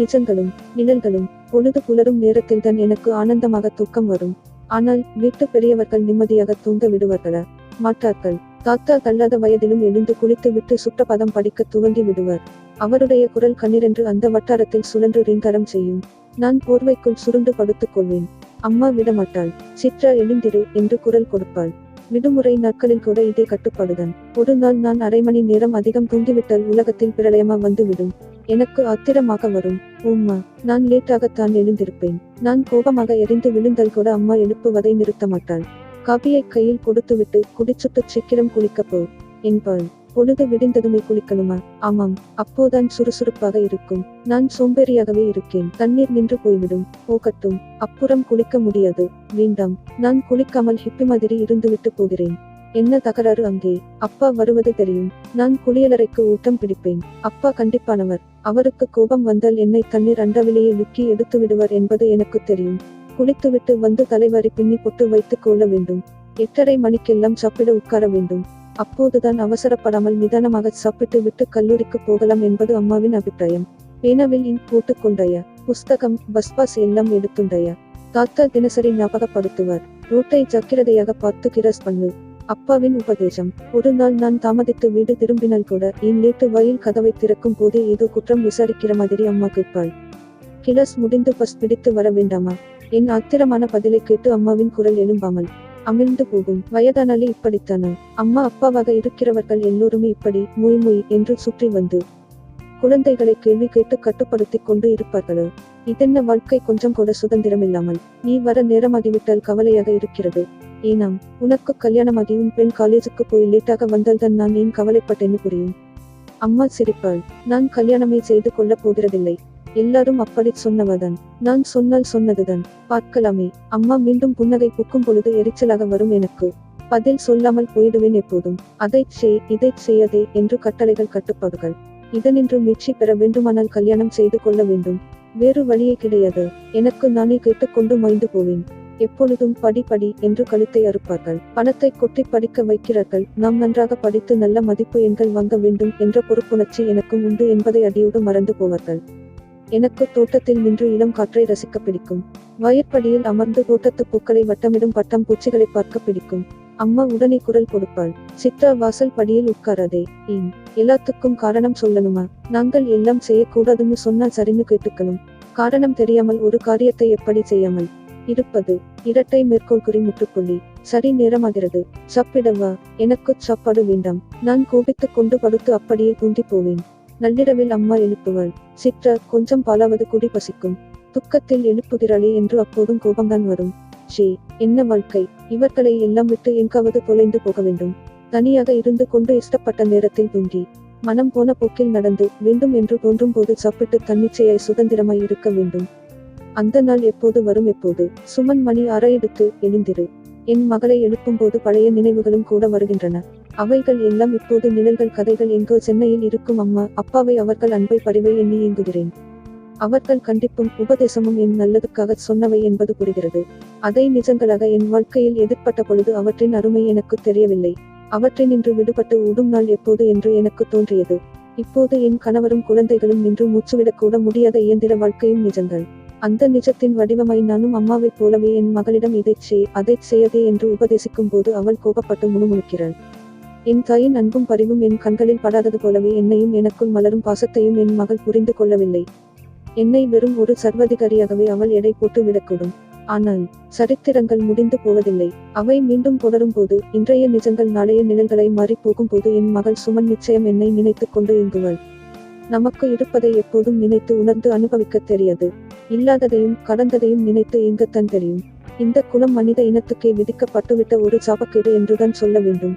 நிஜங்களும் நிழல்களும் பொழுது புலரும் நேரத்தில்தான் எனக்கு ஆனந்தமாக தூக்கம் வரும். ஆனால் வீட்டு பெரியவர்கள் நிம்மதியாக தூங்க விடுவார்களா? மாட்டார்கள். தாத்தா தள்ளாத வயதிலும் எழுந்து குளித்து விட்டு சுற்றபதம் படிக்க துவங்கி விடுவார். அவருடைய குரல் கண்ணீரென்று அந்த வட்டாரத்தில் சுழன்று ரீங்காரம் செய்யும். நான் போர்வைக்குள் சுருண்டு படுத்துக் கொள்வேன். அம்மா விடமாட்டாள். சித்ரா எழுந்திரு என்று குரல் கொடுப்பாள். விடுமுறை நாட்களில் கூட இதே கட்டுப்பாடுதான். ஒரு நாள் நான் அரை மணி நேரம் அதிகம் தூங்கிவிட்டால் உலகத்தில் பிரளயமா வந்துவிடும். எனக்கு ஆத்திரமாக வரும். உம்மா நான் லேட்டாகத்தான் எழுந்திருப்பேன். நான் கோபமாக எரிந்து விழுந்தால் கூட அம்மா எழுப்புவதை நிறுத்த மாட்டாள் காபியை கையில் கொடுத்துவிட்டு குடிச்சுட்டு சீக்கிரம் குளிக்கப் போ. என்பாள். பொழுது விடிந்ததுமே குளிக்கணுமா? ஆமாம் அப்போதான் சுறுசுறுப்பாக இருக்கும். நான் சோம்பேறியாகவே இருக்கேன். தண்ணீர் நின்று போய்விடும். போகட்டும் அப்புறம் குளிக்க முடியாது. வேண்டாம் நான் குளிக்காமல் ஹிப்பி மாதிரி இருந்துவிட்டு போகிறேன். என்ன தகராறு அங்கே? அப்பா வருவது தெரியும். நான் குளியலறைக்கு ஊட்டம் பிடிப்பேன். அப்பா கண்டிப்பானவர். அவருக்கு கோபம் வந்தால் என்னை தண்ணீர் அண்டவிலேயே லுக்கி எடுத்து விடுவார் என்பது எனக்கு தெரியும். குளித்துவிட்டு வந்து தலைவரை பின்னி பொட்டு வைத்துக் கொள்ள வேண்டும். எட்டரை மணிக்கெல்லாம் சாப்பிட உட்கார வேண்டும். அப்போதுதான் அவசரப்படாமல் நிதானமாக சாப்பிட்டு விட்டு கல்லூரிக்கு போகலாம் என்பது அம்மாவின் அபிப்பிராயம். பேனவில் இங்க் போட்டுக்கொண்டய புஸ்தகம் பஸ் பாஸ் எல்லாம் எடுத்துண்டாயா தாத்தா தினசரி ஞாபகப்படுத்துவார். ரோட்டை ஜக்கிரதையாக பார்த்து கிரஸ் பண்ணு. அப்பாவின் உபதேசம். ஒரு நாள் நான் தாமதித்து வீடு திரும்பினால் கூட என் லேட்டு வயல் கதவை திறக்கும் போதே ஏதோ குற்றம் விசாரிக்கிற மாதிரி அம்மா கேட்பாள். கிளஸ் முடிந்து பஸ் பிடித்து வர வேண்டாமா? என் ஆத்திரமான பதிலை கேட்டு அம்மாவின் குரல் எழும்பாமல் அமிழ்ந்து போகும். வயதானாலே இப்படித்தானா? அம்மா அப்பாவாக இருக்கிறவர்கள் எல்லோருமே இப்படி மொய் மொய் என்று சுற்றி வந்து குழந்தைகளை கேள்வி கேட்டு கட்டுப்படுத்திக் கொண்டு இருப்பார்களோ. இதென்ன வாழ்க்கை கொஞ்சம் கூட சுதந்திரம் இல்லாமல் நீ வர நேரமாகிவிட்டால் கவலையாக இருக்கிறது. ஏனாம் உனக்கு கல்யாணமாகி உன் பெண் காலேஜுக்கு போய் லேட்டாக வந்தால்தான் நான் ஏன் கவலைப்பட்டேன்னு புரியும். அம்மா சிரிப்பாள். நான் கல்யாணமே செய்து கொள்ளப் போகிறதில்லை. எல்லாரும் அப்படி சொன்னவதான் நான் சொன்னால் சொன்னதுதான். பார்க்கலாமே. அம்மா மீண்டும் புன்னகை புக்கும் பொழுது எரிச்சலாக வரும் எனக்கு. பதில் சொல்லாமல் போயிடுவேன் எப்போதும். அதைச் செய் இதைச் செய்யதே என்று கட்டளைகள் கட்டுப்பாடுகள். இதனின்று மீட்சி பெற வேண்டுமானால் கல்யாணம் செய்து கொள்ள வேண்டும். வேறு வழியே கிடையாது. எனக்கு நானே கேட்டுக்கொண்டு மைந்து போவேன். எப்பொழுதும் படி படி என்று கழுத்தை அறுப்பார்கள். பணத்தை கொட்டி படிக்க வைக்கிறார்கள். நாம் நன்றாக படித்து நல்ல மதிப்பு எண்கள் வாங்க வேண்டும் என்ற பொறுப்புணர்ச்சி எனக்கும் உண்டு என்பதை அடியோடு மறந்து போவார்கள். எனக்கு தோட்டத்தில் நின்று இளம் காற்றை ரசிக்க பிடிக்கும். வயற்படியில் அமர்ந்து தோட்டத்து பூக்களை வட்டமிடும் பட்டம் பூச்சிகளை பார்க்க பிடிக்கும். அம்மா உடனே குரல் கொடுப்பாள். சித்ரா வாசல் படியில் உட்காராதே. ஏன்? எல்லாத்துக்கும் காரணம் சொல்லணுமா? நாங்கள் எல்லாம் செய்யக்கூடாதுன்னு சொன்னால் சரின்னு கேட்டுக்கணும். காரணம் தெரியாமல் ஒரு காரியத்தை எப்படி செய்யாமல்? இருப்பது. இரட்டை மேற்கோள் குறி முற்றுப்புள்ளி. சரி நேரமாகிறது. சப்பிடவா? எனக்கு சாப்பாடு வேண்டாம். நான் கோபித்துக் கொண்டு படுத்து அப்படியே தூண்டி போவேன் நள்ளிரவில் அம்மா எழுப்புவாள். சிற்ற கொஞ்சம் பாலாவது குடி பசிக்கும். துக்கத்தில் எழுப்புகிறாளே என்று அப்போதும் கோபம்தான் வரும். ஷே என்ன வாழ்க்கை? இவர்களை எல்லாம் விட்டு எங்காவது தொலைந்து போக வேண்டும். தனியாக இருந்து கொண்டு இஷ்டப்பட்ட நேரத்தில் தூங்கி. மனம் போன போக்கில் நடந்து வேண்டும் என்று தோன்றும் போது சாப்பிட்டு தன்னிச்சையாய் சுதந்திரமாய் இருக்க வேண்டும். அந்த நாள் எப்போது வரும் எப்போது? சுமன் மணி அறையெடுத்து எழுந்திரு. என் மகளை எழுப்பும்போது பழைய நினைவுகளும் கூட வருகின்றன. அவைகள் எல்லாம் இப்போது நிழல்கள் கதைகள் எங்கோ சென்னையில் இருக்கும் அம்மா அப்பாவை அவர்கள் அன்பை பரிவை எண்ணி இயங்குகிறேன் அவர்கள் கண்டிப்பும் உபதேசமும் என் நல்லதுக்காக சொன்னவை என்பது புரிகிறது. அதை நிஜங்களாக என் வாழ்க்கையில் எதிர்ப்பட்ட பொழுது அவற்றின் அருமை எனக்கு தெரியவில்லை. அவற்றினின்று விடுபட்டு ஊடும் நாள் எப்போது என்று எனக்கு தோன்றியது. இப்போது என் கணவரும் குழந்தைகளும் நின்று மூச்சுவிடக்கூட முடியாத இயந்திர வாழ்க்கையும் நிஜங்கள். அந்த நிஜத்தின் வடிவமை நானும் அம்மாவைப் போலவே என் மகளிடம் இதைச் செய் அதைச் செய்யதே என்று உபதேசிக்கும் போது அவள் கோபப்பட்டு முணுமுணுக்கிறாள். என் தாயின் அன்பும் பரிவும் என் கண்களில் படாதது போலவே என்னையும் எனக்குள் மலரும் பாசத்தையும் என் மகள் புரிந்து கொள்ளவில்லை. என்னை வெறும் ஒரு சர்வதிகாரியாகவே அவள் எடை போட்டு விடக்கூடும். ஆனால் சரித்திரங்கள் முடிந்து போவதில்லை. அவை மீண்டும் தொடரும் போது இன்றைய நிஜங்கள் நாளைய நிழல்களை மாறி போகும்போது என் மகள் சுமன் நிச்சயம் என்னை நினைத்துக் கொண்டு இயங்குவாள். நமக்கு இருப்பதை எப்போதும் நினைத்து உணர்ந்து அனுபவிக்கத் தெரியாது. இல்லாததையும் கடந்ததையும் நினைத்து இயங்கத்தான் தெரியும் இந்த குணம் மனித இனத்துக்கே விதிக்கப்பட்டுவிட்ட ஒரு சாபக்கேடு என்றுதான் சொல்ல வேண்டும்.